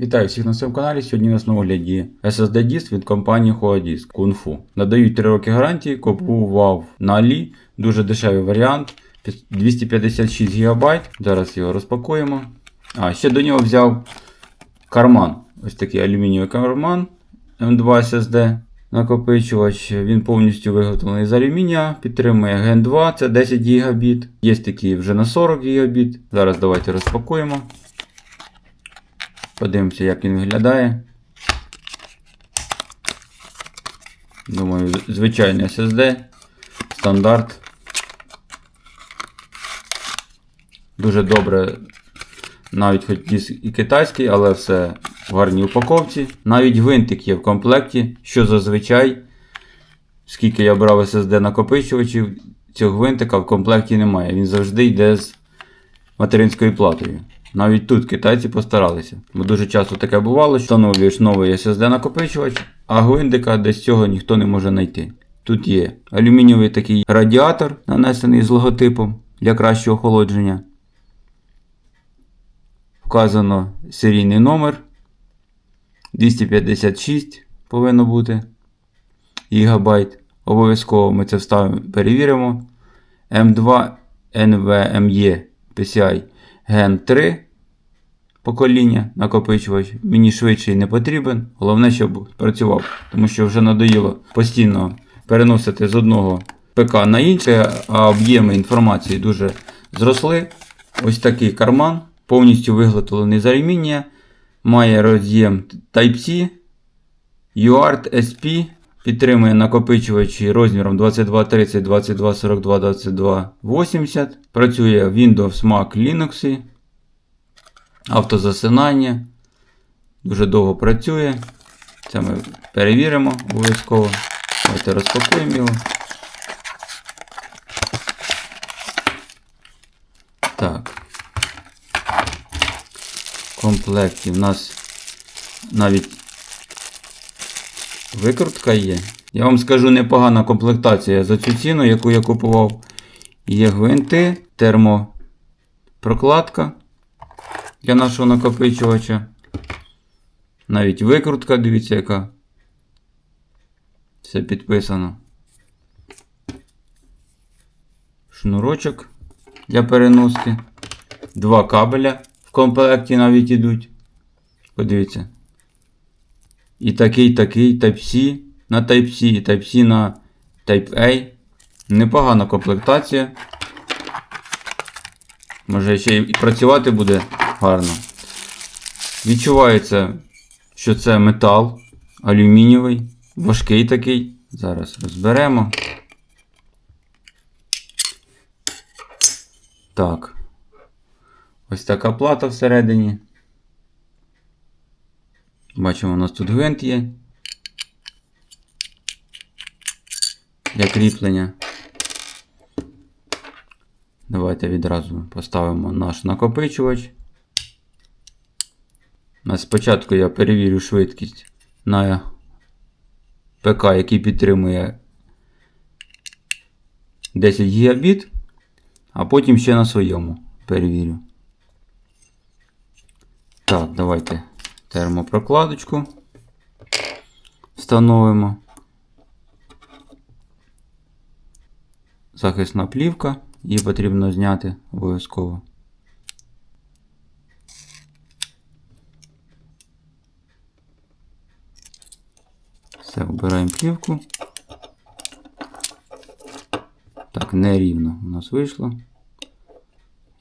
Вітаю всіх на своєму каналі. Сьогодні у нас на огляді SSD диск від компанії Huadisk Kung-Fu. Надають 3 роки гарантії, купував на Алі. Дуже дешевий варіант. 256 ГБ. Зараз його розпакуємо. А, ще до нього взяв карман. Ось такий алюмінієвий карман M2 SSD. Накопичувач, він повністю виготовлений з алюмінія, підтримує Gen 2, це 10 ГБ. Є такі вже на 40 ГБ. Зараз давайте розпакуємо. Подивимося, як він виглядає. Думаю, звичайний SSD. Стандарт. Дуже добре. Навіть хоч диск і китайський, але все в гарній упаковці. Навіть гвинтик є в комплекті, що зазвичай, скільки я брав SSD накопичувачів, цього гвинтика в комплекті немає. Він завжди йде з материнською платою. Навіть тут китайці постаралися. Бо дуже часто таке бувало, що встановлюєш новий SSD накопичувач, а гвинтика десь цього ніхто не може знайти. Тут є алюмінієвий такий радіатор, нанесений з логотипом для кращого охолодження. Вказано серійний номер. 256 повинно бути гігабайт. Обов'язково ми це вставимо, перевіримо. M2 NVMe PCI Gen 3 покоління накопичувач. Мені швидший не потрібен. Головне, щоб працював. Тому що вже надоїло постійно переносити з одного ПК на інше, а об'єми інформації дуже зросли. Ось такий карман, повністю виготовлений з алюмінія. Має роз'єм Type-C, UART SP. Підтримує накопичувачі розміром 2230, 2242, 2280. Працює Windows, Mac, Linux. Автозасинання. Дуже довго працює. Це ми перевіримо обов'язково. Давайте розпакуємо його. Так. В комплекті в нас навіть викрутка є. Я вам скажу непогана комплектація за цю ціну, яку я купував. Є гвинти, термопрокладка для нашого накопичувача. Навіть викрутка, дивіться, яка. Все підписано. Шнурочок для переноски. Два кабеля в комплекті навіть ідуть. Подивіться. І такий, такий Type-C на Type-C, і Type-C на Type-A. Непогана комплектація. Може ще і працювати буде гарно. Відчувається, що це метал алюмінієвий, важкий такий. Зараз розберемо. Так. Ось така плата всередині. Бачимо, у нас тут гвинт є. Для кріплення. Давайте відразу поставимо наш накопичувач. На спочатку я перевірю швидкість на ПК, який підтримує 10 гігабіт, а потім ще на своєму перевірю. Так, давайте термопрокладочку встановимо. Захисна плівка, її потрібно зняти обов'язково. Все, обираємо плівку. Так, нерівно у нас вийшло.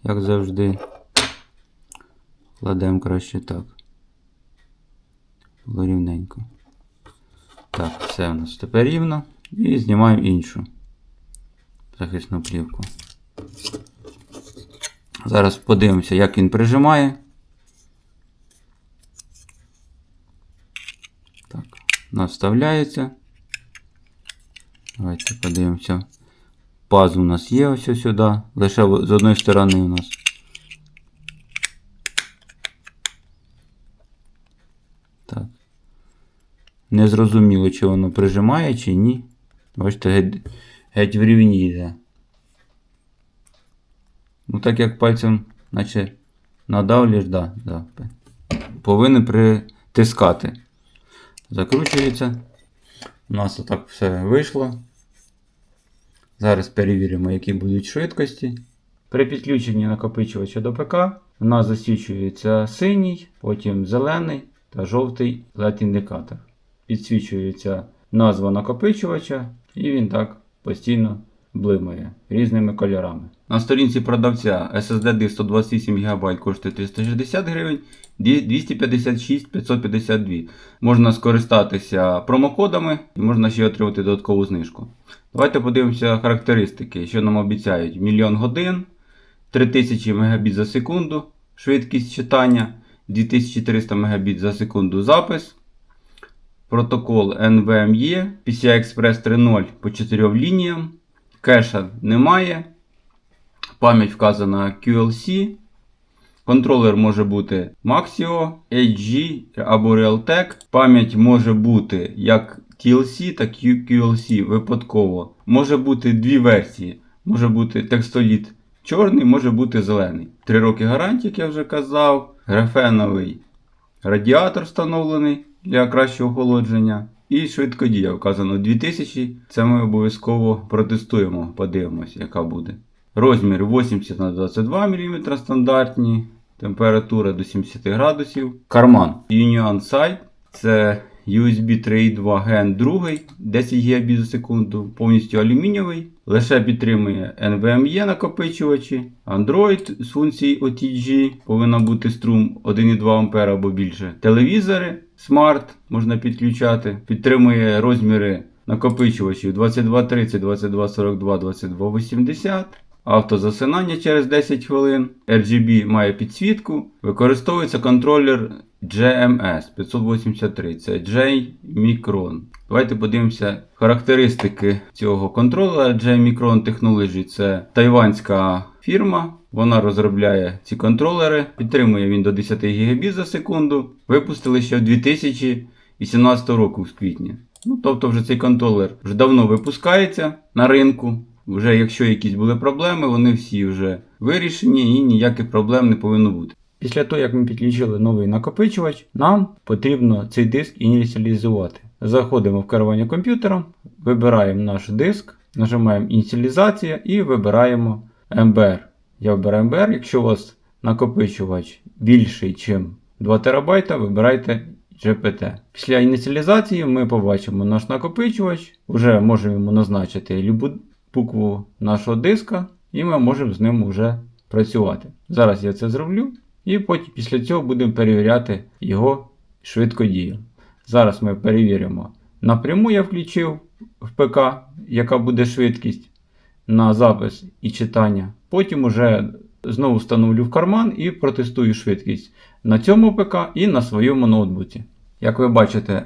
Як завжди. Кладемо краще так. Було рівненько. Так, все у нас тепер рівно. І знімаємо іншу захисну плівку. Зараз подивимося, як він прижимає. Так, у нас вставляється. Давайте подивимося. Паз у нас є ось сюди. Лише з одної сторони у нас. Так. Незрозуміло, чи воно прижимає, чи ні. Бачите, геть, геть в рівні йде. Ну, так як пальцем, наче надавлюєш, да, да. повинен притискати. Закручується. У нас отак все вийшло. Зараз перевіримо, які будуть швидкості. При підключенні накопичувача до ПК у нас засвічується синій, потім зелений та жовтий LED-індикатор. Підсвічується назва накопичувача, і він так постійно блимає різними кольорами. На сторінці продавця SSD диск 128 ГБ коштує 360 гривень, 256 552. Можна скористатися промокодами і можна ще отримати додаткову знижку. Давайте подивимося характеристики, що нам обіцяють. Мільйон годин, 3000 Мбіт за секунду, швидкість читання, 2300 Мбіт за секунду запис. Протокол NVMe, PCI Express 3.0 по 4 лініям. Кеша немає. Пам'ять вказана QLC. Контролер може бути Maxio, HG або Realtek. Пам'ять може бути як TLC, так і QLC випадково. Може бути дві версії. Може бути текстоліт чорний, може бути зелений. Три роки гарантії, як я вже казав. Графеновий радіатор встановлений для кращого охолодження. І швидкодія вказано 2000. Це ми обов'язково протестуємо, подивимося, яка буде. Розмір 80 на 22 мм стандартні. Температура до 70 градусів. Карман Union Side. Це USB 3.2 Gen 2, 10 ГБ за секунду, повністю алюмінієвий. Лише підтримує NVMe накопичувачі, Android з функції OTG, повинна бути струм 1,2 А або більше. Телевізори Smart можна підключати, підтримує розміри накопичувачів 2230, 2242, 2280. Автозасинання через 10 хвилин. RGB має підсвітку. Використовується контролер GMS 583. Це J Micron. Давайте подивимося характеристики цього контролера. J Micron Technology це тайванська фірма. Вона розробляє ці контролери. Підтримує він до 10 ГБ за секунду. Випустили ще в 2018 року в квітні. Ну, тобто вже цей контролер вже давно випускається на ринку. Вже якщо якісь були проблеми, вони всі вже вирішені і ніяких проблем не повинно бути. Після того, як ми підключили новий накопичувач, нам потрібно цей диск ініціалізувати. Заходимо в керування комп'ютером, вибираємо наш диск, нажимаємо ініціалізація і вибираємо MBR. Я вибираю MBR, якщо у вас накопичувач більший, ніж 2 ТБ, вибирайте GPT. Після ініціалізації ми побачимо наш накопичувач, вже можемо йому назначити любу букву нашого диска, і ми можемо з ним вже працювати. Зараз я це зроблю, і потім після цього будемо перевіряти його швидкодію. Зараз ми перевіримо. Напряму я включив в ПК, яка буде швидкість на запис і читання. Потім уже знову встановлю в карман і протестую швидкість на цьому ПК і на своєму ноутбуці. Як ви бачите,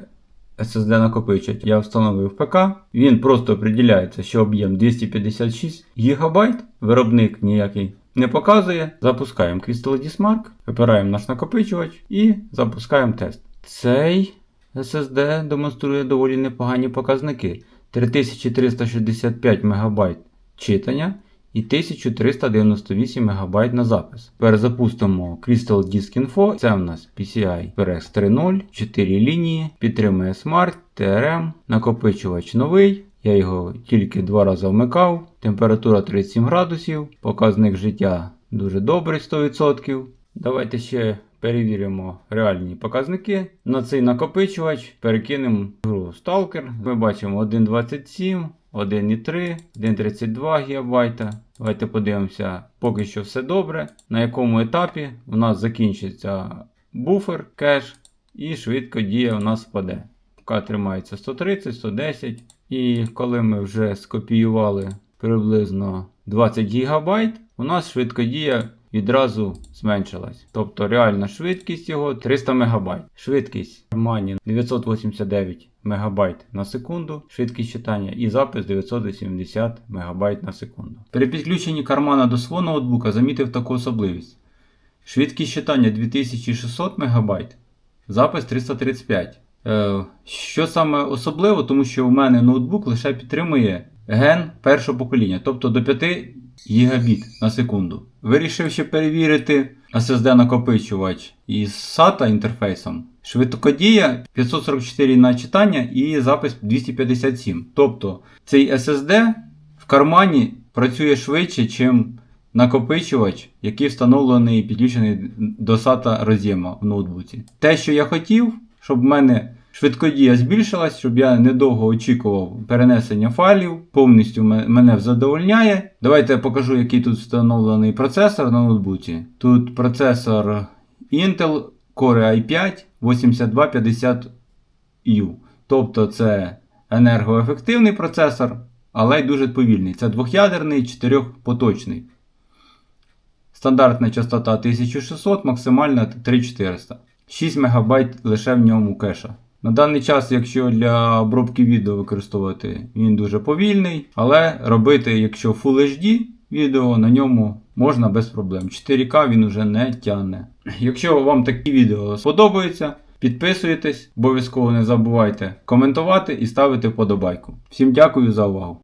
SSD накопичувач я встановив ПК. Він просто определяється, що об'єм 256 ГБ. Виробник ніякий не показує. Запускаємо Crystal Dismark, вибираємо наш накопичувач і запускаємо тест. Цей SSD демонструє доволі непогані показники. 3365 МБ читання і 1398 МБ на запис. Тепер запустимо Crystal Disk Info. Це у нас PCI Express 3.0, 4 лінії, підтримує Smart, TRM, накопичувач новий. Я його тільки два рази вмикав. Температура 37 градусів, показник життя дуже добрий 100%. Давайте ще перевіримо реальні показники. На цей накопичувач перекинемо гру Stalker. Ми бачимо 1.27. 1,3, 1,32 ГБ. Давайте подивимося, поки що все добре. На якому етапі у нас закінчиться буфер, кеш, і швидко дія у нас впаде. Поки тримається 130, 110. І коли ми вже скопіювали приблизно 20 ГБ, у нас швидкодія відразу зменшилась. Тобто реальна швидкість його 300 МБ. Швидкість в 989 МБ на секунду, швидкість читання і запис 980 МБ на секунду. При підключенні кармана до свого ноутбука замітив таку особливість. Швидкість читання 2600 МБ, запис 335 Е, Що саме особливо, тому що у мене ноутбук лише підтримує ген першого покоління, тобто до 5 гігабіт на секунду. Вирішив ще перевірити SSD накопичувач із SATA інтерфейсом. Швидкодія 544 на читання і запис 257. Тобто цей SSD в кармані працює швидше, ніж накопичувач, який встановлений і підключений до SATA роз'єма в ноутбуці. Те, що я хотів, щоб в мене швидкодія збільшилась, щоб я недовго очікував перенесення файлів, повністю мене задовольняє. Давайте я покажу, який тут встановлений процесор на ноутбуці. Тут процесор Intel Core i5 8250U. Тобто це енергоефективний процесор, але й дуже повільний. Це двох'ядерний, чотирьохпоточний. Стандартна частота 1600, максимальна 3400. 6 МБ лише в ньому кеша. На даний час, якщо для обробки відео використовувати, він дуже повільний, але робити, якщо Full HD відео, на ньому можна без проблем. 4К він уже не тягне. Якщо вам такі відео сподобаються, підписуйтесь, обов'язково не забувайте коментувати і ставити вподобайку. Всім дякую за увагу!